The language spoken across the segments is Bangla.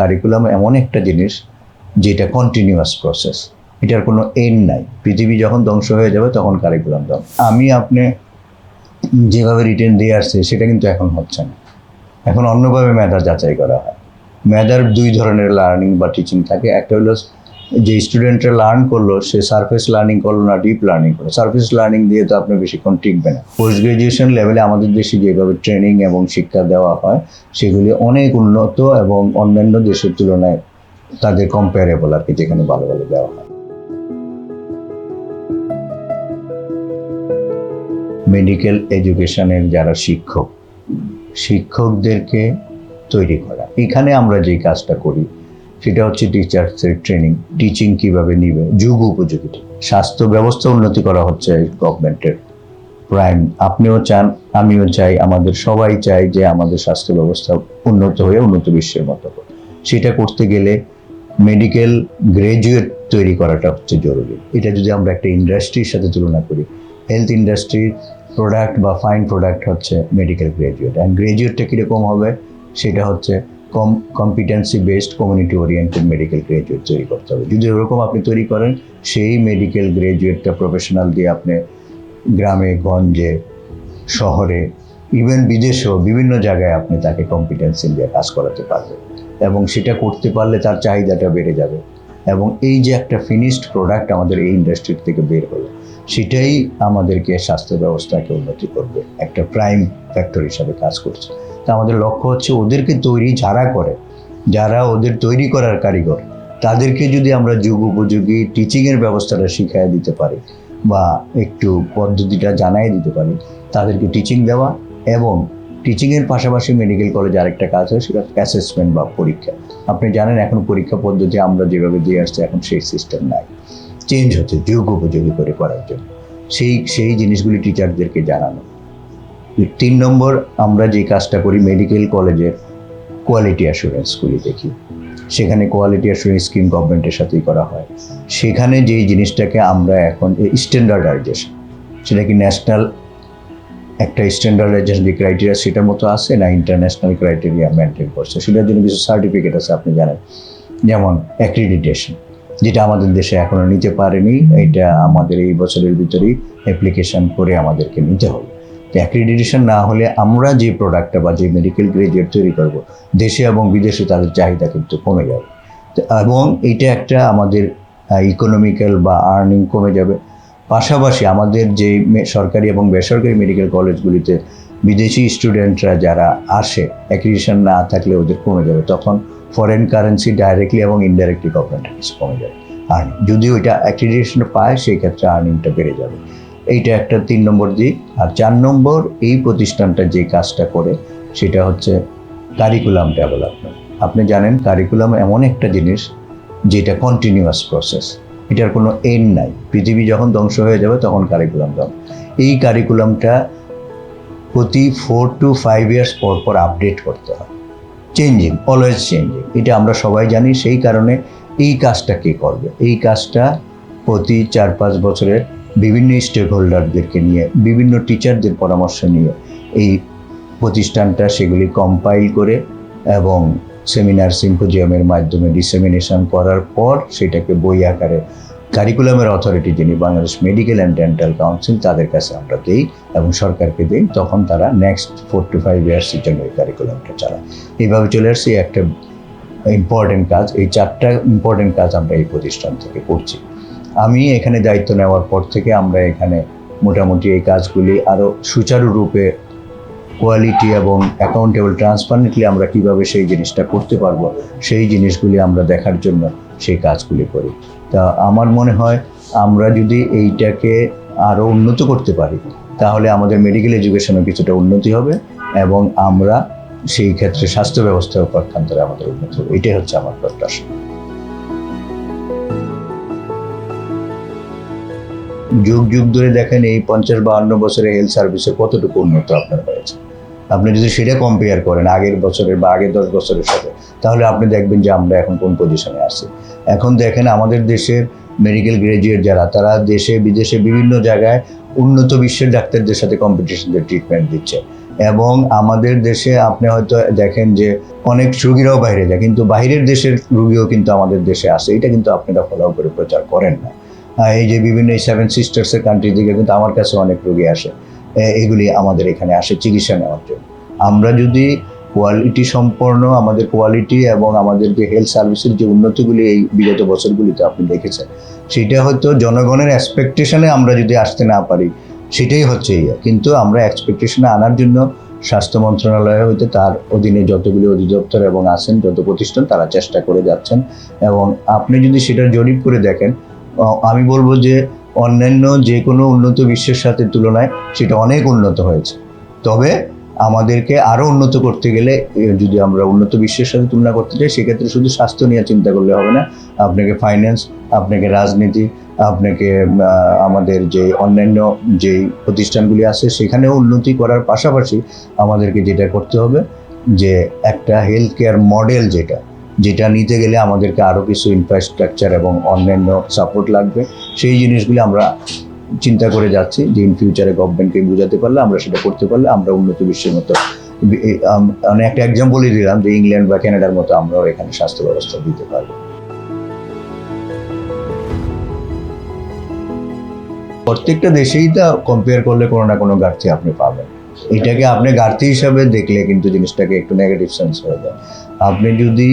কারিকুলাম এমন একটা জিনিস যেটা কন্টিনিউয়াস প্রসেস এটার কোনো এন্ড নাই। পৃথিবী যখন ধ্বংস হয়ে যাবে তখন কারিকুলাম ধ্বংস। আমি আপনি যেভাবে রিটার্ন দিয়ে আসছে, সেটা কিন্তু এখন হচ্ছে না। এখন অন্যভাবে মেধা যাচাই করা হয়। মেধার দুই ধরনের লার্নিং বা টিচিং থাকে। একটা হলো যে স্টুডেন্টরা লার্ন করল, সে সারফেস লার্নিং করল না ডিপ লার্নিং করল। সারফেস লার্নিং দিয়ে তো আপনি বেশিক্ষণ টিকবে না। পোস্ট গ্রাজুয়েশন লেভেলে আমাদের দেশে যেভাবে ট্রেনিং এবং শিক্ষা দেওয়া হয়, সেগুলি অনেক উন্নত এবং অন্যান্য দেশের তুলনায় তাদের কম্পারেবল আর কি, যেখানে ভালো ভালো দেওয়া হয়। মেডিকেল এডুকেশনের যারা শিক্ষক, শিক্ষকদেরকে তৈরি করা। এখানে আমরা যে কাজটা করি সেটা হচ্ছে টিচার্সের ট্রেনিং টিচিং কীভাবে নিবে, যুগ উপযোগী। স্বাস্থ্য ব্যবস্থা উন্নতি করা হচ্ছে গভর্নমেন্টের প্রাইম আপনিও চান, আমিও চাই, আমাদের সবাই চাই যে আমাদের স্বাস্থ্য ব্যবস্থা উন্নত হয়ে উন্নত বিশ্বের মতো। সেটা করতে গেলে মেডিকেল গ্রাজুয়েট তৈরি করাটা হচ্ছে জরুরি। এটা যদি আমরা একটা ইন্ডাস্ট্রির সাথে তুলনা করি হেলথ ইন্ডাস্ট্রির প্রোডাক্ট বা ফাইন প্রোডাক্ট হচ্ছে মেডিকেল গ্রাজুয়েট অ্যান্ড গ্রাজুয়েটটা কীরকম হবে? সেটা হচ্ছে কম competency based community oriented medical graduate তৈরি করতে হবে। যদি ওরকম আপনি তৈরি করেন, সেই মেডিকেল গ্রাজুয়েটটা প্রফেশনাল দিয়ে আপনি গ্রামে, গঞ্জে, শহরে ইভেন বিদেশেও বিভিন্ন জায়গায় আপনি তাকে কম্পিটেন্সি দিয়ে কাজ করাতে পারবেন। এবং সেটা করতে পারলে তার চাহিদাটা বেড়ে যাবে। এবং এই যে একটা ফিনিশড প্রোডাক্ট আমাদের এই ইন্ডাস্ট্রি থেকে বের হলো, সেটাই আমাদেরকে স্বাস্থ্য ব্যবস্থাকে উন্নতি করবে। একটা প্রাইম ফ্যাক্টর হিসাবে কাজ করছে। তা আমাদের লক্ষ্য হচ্ছে ওদেরকে তৈরি যারা করে, যারা ওদের তৈরি করার কারিগর, তাদেরকে যদি আমরা যুগ উপযোগী টিচিংয়ের ব্যবস্থাটা শিখিয়ে দিতে পারি বা একটু পদ্ধতিটা জানাই দিতে পারি, তাদেরকে টিচিং দেওয়া এবং টিচিংয়ের পাশাপাশি মেডিকেল কলেজে আরেকটা কাজ হয়, সেটা অ্যাসেসমেন্ট বা পরীক্ষা। আপনি জানেন এখন পরীক্ষা পদ্ধতি আমরা যেভাবে দিয়ে আসছি, এখন সেই সিস্টেম নাই। চেঞ্জ হচ্ছে, যুগ উপযোগী করে করার জন্য। সেই সেই জিনিসগুলি টিচারদেরকে জানানো। তিন নম্বর, আমরা যে কাজটা করি মেডিকেল কলেজের কোয়ালিটি অ্যাসুরেন্সগুলি দেখি। সেখানে কোয়ালিটি অ্যাসুরেন্স স্কিম গভর্নমেন্টের সাথেই করা হয়। সেখানে যেই জিনিসটাকে আমরা এখন স্ট্যান্ডার্ডাইজেশন সেটা কি ন্যাশনাল একটা স্ট্যান্ডার্ডাইজেশন যে ক্রাইটেরিয়া সেটার মতো আছে না ইন্টারন্যাশনাল ক্রাইটেরিয়া মেনটেন করছে? সেটার জন্য কিছু সার্টিফিকেট আছে, আপনি জানেন। যেমন অ্যাক্রিডিটেশন যেটা আমাদের দেশে এখনও নিতে পারেনি, এটা আমাদের এই বছরের ভিতরেই অ্যাপ্লিকেশন করে আমাদেরকে নিতে হবে। অ্যাক্রিডিটেশন না হলে আমরা যে প্রোডাক্টটা বা যে মেডিকেল গ্রেজুয়েট তৈরি করব, দেশে এবং বিদেশে তাদের চাহিদা কিন্তু কমে যাবে। এবং এটা একটা আমাদের ইকোনমিক্যাল বা আর্নিং কমে যাবে। পাশাপাশি আমাদের যে সরকারি এবং বেসরকারি মেডিকেল কলেজগুলিতে বিদেশি স্টুডেন্টরা যারা আসে অ্যাক্রিডিটেশন না থাকলে ওদের কমে যাবে। তখন ফরেন কারেন্সি ডাইরেক্টলি এবং ইনডাইরেক্টলি গভর্নমেন্টের কাছে কমে যাবে। আর্নিং যদি ওইটা অ্যাক্রিডিটেশন পায়, সেই ক্ষেত্রে আর্নিংটা বেড়ে যাবে। এইটা একটা তিন নম্বর দিক। আর চার নম্বর, এই প্রতিষ্ঠানটা যে কাজটা করে, সেটা হচ্ছে কারিকুলাম ডেভেলপমেন্ট আপনি জানেন কারিকুলাম এমন একটা জিনিস যেটা কন্টিনিউয়াস প্রসেস এটার কোনো এন্ড নাই। পৃথিবী যখন ধ্বংস হয়ে যাবে, তখন কারিকুলাম ধ্বংস। এই কারিকুলামটা প্রতি ফোর টু ফাইভ ইয়ার্স পর পর আপডেট করতে হয়। চেঞ্জিং অলওয়েজ চেঞ্জিং এটা আমরা সবাই জানি, সেই কারণে এই কাজটা কে করবে? এই কাজটা প্রতি চার পাঁচ বছরের বিভিন্ন স্টেক হোল্ডারদেরকে নিয়ে, বিভিন্ন টিচারদের পরামর্শ নিয়ে এই প্রতিষ্ঠানটা সেগুলি কম্পাইল করে এবং সেমিনার সিম্পোজিয়ামের মাধ্যমে ডিসেমিনেশন করার পর সেটাকে বই আকারে কারিকুলামের অথরিটি যিনি Bangladesh medical and dental council তাদের কাছে আমরা দিই এবং সরকারকে দিই। তখন তারা নেক্সট ফোর টু ফাইভ ইয়ার্সের জন্য এই কারিকুলামটা চালায়। এইভাবে চলে আসছি। একটা ইম্পর্টেন্ট কাজ, এই চারটা ইম্পর্টেন্ট কাজ আমরা এই প্রতিষ্ঠান থেকে করছি। আমি এখানে দায়িত্ব নেওয়ার পর থেকে আমরা এখানে মোটামুটি এই কাজগুলি আরও সুচারুরূপে কোয়ালিটি এবং অ্যাকাউন্টেবল ট্রান্সপারেন্টলি আমরা কীভাবে সেই জিনিসটা করতে পারব, সেই জিনিসগুলি আমরা দেখার জন্য সেই কাজগুলি করি। তা আমার মনে হয় আমরা যদি এইটাকে আরও উন্নত করতে পারি, তাহলে আমাদের মেডিকেল এডুকেশনও কিছুটা উন্নতি হবে এবং আমরা সেই ক্ষেত্রে স্বাস্থ্য ব্যবস্থাও পক্ষান্তরে আমাদের উন্নতি হবে। এটাই হচ্ছে আমার প্রত্যাশা। যুগ যুগ ধরে দেখেন এই পঞ্চাশ বাহান্ন বছরে হেলথ সার্ভিসে কতটুকু উন্নত আপনার হয়েছে। আপনি যদি সেটা কম্পেয়ার করেন, আগের বছরের বা আগের দশ বছরের সাথে, তাহলে আপনি দেখবেন যে আমরা এখন কোন পজিশনে আছি। এখন দেখেন আমাদের দেশের মেডিকেল গ্রাজুয়েট যারা, তারা দেশে, বিদেশে বিভিন্ন জায়গায় উন্নত বিশ্বের ডাক্তারদের সাথে কম্পিটিশনদের ট্রিটমেন্ট দিচ্ছে। এবং আমাদের দেশে আপনি হয়তো দেখেন যে অনেক রুগীরাও বাইরে যায়, কিন্তু বাইরের দেশের রুগীও কিন্তু আমাদের দেশে আসে। এটা কিন্তু আপনারা ফলো করে প্রচার করেন না। এই যে বিভিন্ন সেভেন সিস্টার্সের কান্ট্রি থেকে কিন্তু আমার কাছে অনেক রোগী আসে। এগুলি আমাদের এখানে আসে চিকিৎসা নেওয়ার জন্য। আমরা যদি কোয়ালিটি সম্পন্ন আমাদের কোয়ালিটি এবং আমাদের যে হেলথ সার্ভিসের যে উন্নতিগুলি এই বিগত বছরগুলিতে আপনি দেখেছেন, সেটা হয়তো জনগণের এক্সপেকটেশনে আমরা যদি আসতে না পারি, সেটাই হচ্ছে ইয়ে। কিন্তু আমরা এক্সপেকটেশনে আনার জন্য স্বাস্থ্য মন্ত্রণালয় হইতে তার অধীনে যতগুলি অধিদপ্তর এবং আছেন, যত প্রতিষ্ঠান, তারা চেষ্টা করে যাচ্ছেন। এবং আপনি যদি সেটা জরিপ করে দেখেন আমি বলব যে অন্যান্য যে কোনো উন্নত বিশ্বের সাথে তুলনায় সেটা অনেক উন্নত হয়েছে। তবে আমাদেরকে আরও উন্নত করতে গেলে যদি আমরা উন্নত বিশ্বের সাথে তুলনা করতে চাই সেক্ষেত্রে শুধু স্বাস্থ্য নিয়ে চিন্তা করলে হবে না। আপনাকে ফাইন্যান্স আপনাকে রাজনীতি, আপনাকে আমাদের যে অন্যান্য যে প্রতিষ্ঠানগুলি আছে, সেখানেও উন্নতি করার পাশাপাশি আমাদেরকে যেটা করতে হবে, যে একটা হেলথ কেয়ার মডেল যেটা যেটা নিতে গেলে আমাদেরকে আরও কিছু ইনফ্রাস্ট্রাকচার এবং অন্যান্য সাপোর্ট লাগবে। সেই জিনিসগুলি আমরা চিন্তা করে যাচ্ছি যে ইন ফিউচারে গভর্নমেন্টকে বোঝাতে পারলে আমরা সেটা করতে পারলে আমরা উন্নত বিশ্বের মতো মানে একটা এক্সাম্পলই দিলাম যে ইংল্যান্ড বা কানাডার মতো আমরাও এখানে স্বাস্থ্য ব্যবস্থা দিতে পারব। প্রত্যেকটা দেশেই তা কম্পেয়ার করলে কোনো না কোনো ঘাটতি আপনি পাবেন। এটাকে আপনি ঘাটতি হিসাবে দেখলে কিন্তু জিনিসটাকে একটু নেগেটিভ সেন্স হয়ে যায়। আপনি যদি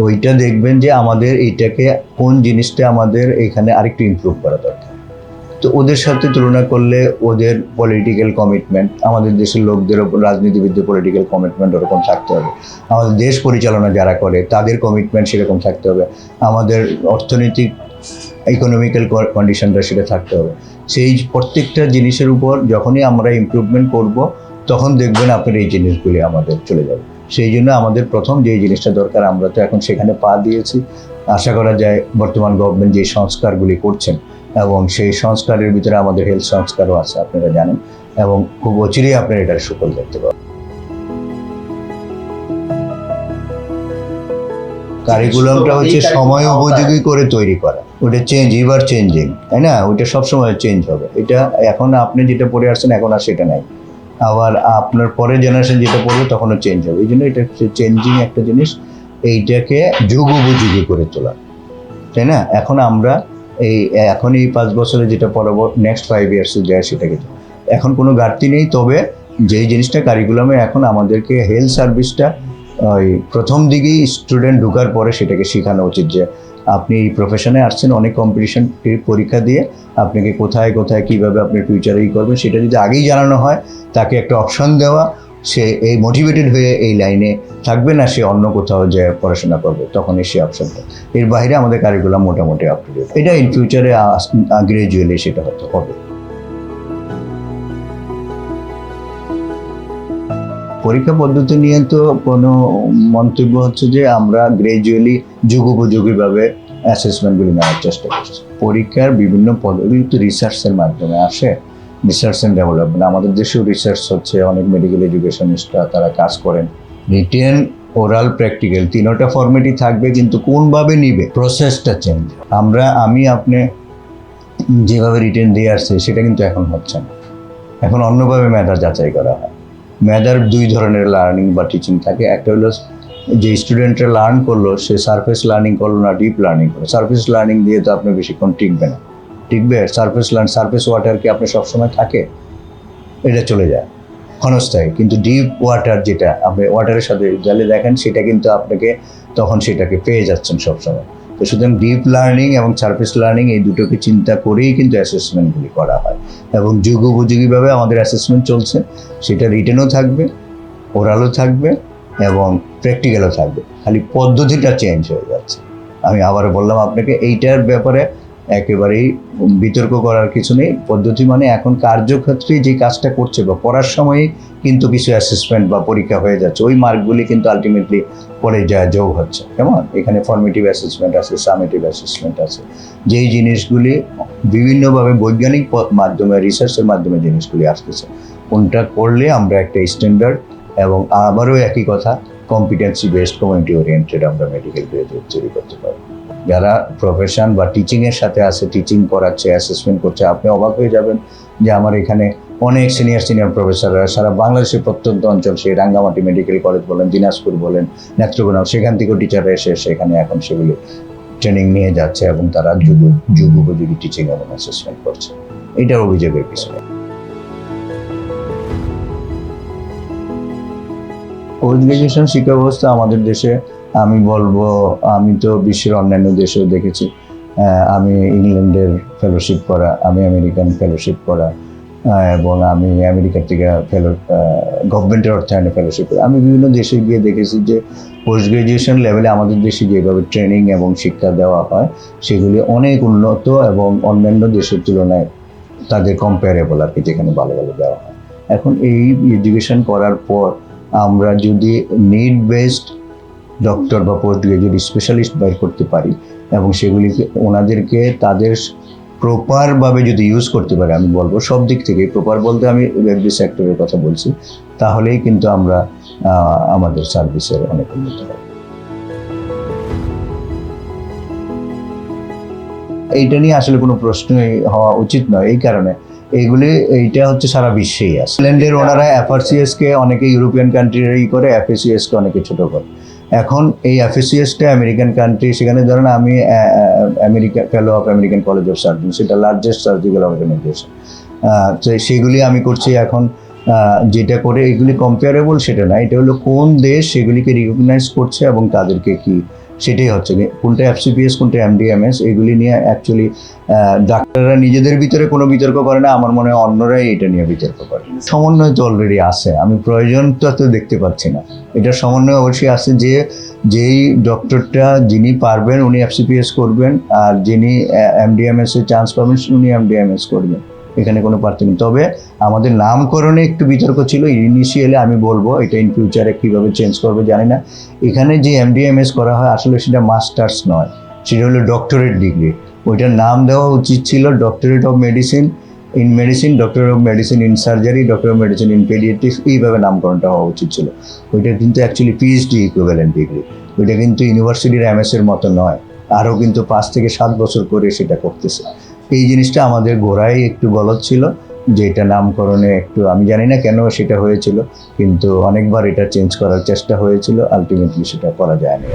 ওইটা দেখবেন যে আমাদের এইটাকে কোন জিনিসটা আমাদের এখানে আরেকটু ইমপ্রুভ করা দরকার। তো ওদের সাথে তুলনা করলে ওদের পলিটিক্যাল কমিটমেন্ট আমাদের দেশের লোকদের ওপর, রাজনীতিবিদদের পলিটিক্যাল কমিটমেন্ট ওরকম থাকতে হবে। আমাদের দেশ পরিচালনা যারা করে, তাদের কমিটমেন্ট সেরকম থাকতে হবে। আমাদের অর্থনৈতিক ইকোনমিক্যাল কন্ডিশনটা সেটা থাকতে হবে। সেই প্রত্যেকটা জিনিসের উপর যখনই আমরা ইমপ্রুভমেন্ট করব, তখন দেখবেন আপনার এই জিনিসগুলি আমাদের চলে যাবে। সেই জন্য আমাদের প্রথম যে জিনিসটা দরকার আমরা তো এখন সেখানে পা দিয়েছি। আশা করা যায় বর্তমান গভর্নমেন্ট যে সংস্কারগুলি করছেন এবং সেই সংস্কারের ভিতরে আমাদের হেলথ সংস্কারও আছে আপনারা জানেন। এবং খুব অচিরেই আপনারা এটার সুফল দেখতে পাবেন। কারিকুলামটা হচ্ছে সময় উপযোগী করে তৈরি করা। ওটা চেঞ্জ ইভার চেঞ্জিং তাই না? ওইটা সবসময় চেঞ্জ হবে। এটা এখন আপনি যেটা পড়ে আসছেন এখন আর সেটা নাই। আবার আপনার পরের জেনারেশন যেটা পড়বে তখনও চেঞ্জ হবে। এই জন্য এটা চেঞ্জিং একটা জিনিস। এইটাকে যুগ উপযোগী করে তোলা। তাই না? এখন আমরা এই, এখন এই পাঁচ বছরে যেটা পড়াবো নেক্সট ফাইভ ইয়ার্সে যায় সেটাকে এখন কোনো ঘাটতি নেই, তবে যেই জিনিসটা কারিকুলামে এখন আমাদেরকে হেলথ সার্ভিসটা ওই প্রথম দিকেই স্টুডেন্ট ঢোকার পরে সেটাকে শেখানো উচিত যে আপনি এই প্রফেশনে আসছেন অনেক কম্পিটিশন পরীক্ষা দিয়ে আপনাকে কোথায় কোথায় কীভাবে আপনি ফিউচারে ই করবেন সেটা যদি আগেই জানানো হয়, তাকে একটা অপশন দেওয়া, সে এই মোটিভেটেড হয়ে এই লাইনে থাকবে না, সে অন্য কোথাও যে পড়াশোনা করবে তখনই সে অপশনটা এর বাইরে আমাদের কারিকুলাম মোটামুটি আপ টু ডেট এটা ইন ফিউচারে গ্রাজুয়ালি সেটা হয়তো হবে। পরীক্ষা পদ্ধতি নিয়ে তো কোনো মন্তব্য হচ্ছে যে আমরা গ্রাজুয়ালি যুগোপযোগীভাবে অ্যাসেসমেন্টগুলি নেওয়ার চেষ্টা করছি। পরীক্ষার বিভিন্ন পদ্ধতি তো রিসার্চের মাধ্যমে আসে রিসার্চ অ্যান্ড ডেভেলপমেন্ট আমাদের দেশেও রিসার্চ হচ্ছে, অনেক মেডিকেল এডুকেশনিস্টরা তারা কাজ করেন। রিটেন ওরাল প্র্যাকটিক্যাল তিনোটা ফর্মেটই থাকবে, কিন্তু কোনভাবে নিবে? প্রসেসটা চেঞ্জ আমরা, আমি, আপনি যেভাবে রিটেন দিয়ে আসছে, সেটা কিন্তু এখন হচ্ছে না। এখন অন্যভাবে মেধা যাচাই করা হয়। মেধার দুই ধরনের লার্নিং বা টিচিং থাকে। একটা হলো যে স্টুডেন্টরা লার্ন করল, সে সারফেস লার্নিং করল না ডিপ লার্নিং করল। সারফেস লার্নিং দিয়ে তো আপনি বেশিক্ষণ টিকবে না। টিকবে? সারফেস লার্ন সারফেস ওয়াটার কি আপনি সবসময় থাকে? এটা চলে যায়। ক্ষণস্থায়ী। কিন্তু ডিপ ওয়াটার যেটা, আপনি ওয়াটারের সাথে জলে দেখেন, সেটা কিন্তু আপনাকে, তখন সেটাকে পেয়ে যাচ্ছেন সবসময়। তো সুতরাং ডিপ লার্নিং এবং সার্ফেস লার্নিং এই দুটোকে চিন্তা করেই কিন্তু অ্যাসেসমেন্টগুলি করা হয়। এবং যুগ উপযোগীভাবে আমাদের অ্যাসেসমেন্ট চলছে। সেটা রিটেনও থাকবে ওরালও থাকবে এবং প্র্যাকটিক্যালও থাকবে। খালি পদ্ধতিটা চেঞ্জ হয়ে যাচ্ছে। আমি আবার বললাম আপনাকে, এইটার ব্যাপারে একেবারেই বিতর্ক করার কিছু নেই। পদ্ধতি মানে এখন কার্যক্ষেত্রে যে কাজটা করছে বা পড়ার সময়ই কিন্তু কিছু অ্যাসেসমেন্ট বা পরীক্ষা হয়ে যাচ্ছে। ওই মার্কগুলি কিন্তু আলটিমেটলি পরে যা যোগ হচ্ছে। কেমন? এখানে ফর্মেটিভ অ্যাসেসমেন্ট আছে সামেটিভ অ্যাসেসমেন্ট আছে। যেই জিনিসগুলি বিভিন্নভাবে বৈজ্ঞানিক পথ- মাধ্যমে রিসার্চের মাধ্যমে জিনিসগুলি আসতেছে। কোনটা করলে আমরা একটা স্ট্যান্ডার্ড এবং আবারও একই কথা কম্পিটেন্সি বেসড কমিউনিটি ওরিয়েন্টেড আমরা মেডিকেল গ্রাজুয়েট তৈরি করতে পারি। যারা প্রফেশন বা টিচিংয়ের সাথে আছে টিচিং করাচ্ছে অ্যাসেসমেন্ট করছে, আপনি অবাক হয়ে যাবেন যে আমার এখানে অনেক সিনিয়র সিনিয়র প্রফেসররা সারা বাংলাদেশের প্রত্যন্ত অঞ্চল, সেই রাঙ্গামাটি মেডিকেল কলেজ বলেন, দিনাজপুর বলেন, নেত্রকোনা, সেখান থেকেও টিচাররা এসে, সেখানে এখন সেগুলি ট্রেনিং নিয়ে যাচ্ছে এবং তারা যুগ যুগ উপযোগী টিচিং এবং অ্যাসেসমেন্ট করছে। এটার অভিযোগের পিছনে। পোস্ট গ্রাজুয়েশন শিক্ষা ব্যবস্থা আমাদের দেশে আমি বলব, আমি তো বিশ্বের অন্যান্য দেশেও দেখেছি আমি ইংল্যান্ডের ফেলোশিপ করা, আমি আমেরিকান ফেলোশিপ করা এবং আমি আমেরিকার থেকে ফেলো গভর্নমেন্টের অর্থায়নে ফেলোশিপ করা। আমি বিভিন্ন দেশে গিয়ে দেখেছি যে পোস্ট গ্রাজুয়েশন লেভেলে আমাদের দেশে যেভাবে ট্রেনিং এবং শিক্ষা দেওয়া হয়, সেগুলি অনেক উন্নত এবং অন্যান্য দেশের তুলনায় তাদের কম্পারেবল আর কি, যেখানে ভালো ভালো দেওয়া হয়। এখন এই এডুকেশন করার পর আমরা যদি নিড বেসড ডক্টর বা পোস্ট গ্রাজুয়েট স্পেশালিস্ট বাইর করতে পারি এবং সেগুলিকে ওনাদেরকে তাদের প্রপারভাবে যদি ইউজ করতে পারে আমি বলব সব দিক থেকে প্রপার বলতে আমি এভরি সেক্টরের কথা বলছি তাহলেই কিন্তু আমরা আমাদের সার্ভিসের অনেক উন্নত হবে। এইটা নিয়ে আসলে কোনো প্রশ্নই হওয়া উচিত নয় এই কারণে এইগুলি এইটা হচ্ছে সারা বিশ্বেই আছে। ইংল্যান্ডের ওনারা এফআরসিএস কে অনেকে ইউরোপিয়ান কান্ট্রির ই করে এফএসিএস কে অনেকে ছোট করে। এখন এই অ্যাফিসিয়েসটা আমেরিকান কান্ট্রি সেখানে ধরেন আমি America fellow of American college of surgeon সেটা লার্জেস্ট সার্জিক্যাল অর্গানাইজেশন তো সেগুলি আমি করছি এখন যেটা করে এগুলি কম্পেয়ারেবল সেটা না, এটা হলো কোন দেশ সেগুলিকে রিকগনাইজ করছে এবং তাদেরকে কি সেটাই হচ্ছে কোনটা এফসিপিএস কোনটা এমডিএমএস এগুলি নিয়ে অ্যাকচুয়ালি ডাক্তাররা নিজেদের ভিতরে কোনো বিতর্ক করে না, আমার মনে হয় অন্যরাই এটা নিয়ে বিতর্ক করে। সমন্বয় তো অলরেডি আছে, আমি প্রয়োজনটা তো দেখতে পাচ্ছি না। এটা সমন্বয় অবশ্যই আছে যে, যেই ডক্টরটা যিনি পারবেন উনি এফসিপিএস করবেন, আর যিনি এমডিএমএস এর চান্স পাবেন, উনি এমডিএমএস করবেন। এখানে কোনো পার্থক্য। তবে আমাদের নামকরণে একটু বিতর্ক ছিল। ইনিশিয়ালি আমি বলব, এটা ইন ফিউচারে কীভাবে চেঞ্জ করবে জানি না। এখানে যে এমডিএমএস করা হয়, আসলে সেটা মাস্টার্স নয়। সেটা হলো ডক্টরেট ডিগ্রি ওইটার নাম দেওয়া উচিত ছিল doctorate of medicine in medicine doctor of medicine in surgery doctor of medicine in paediatrics এইভাবে নামকরণটা হওয়া উচিত ছিল। ওইটা কিন্তু অ্যাকচুয়ালি পিএইচডি ইকুইভ্যালেন্ট ডিগ্রি ওইটা কিন্তু ইউনিভার্সিটির এমএস এর মতো নয়। আরও কিন্তু পাঁচ থেকে সাত বছর করে সেটা করতেছে। এই জিনিসটা আমাদের গোড়ায় একটু গলত ছিল যে এটা নামকরণে একটু, আমি জানি না কেন সেটা হয়েছিল, কিন্তু অনেকবার এটা চেঞ্জ করার চেষ্টা হয়েছিল আলটিমেটলি সেটা করা যায়নি।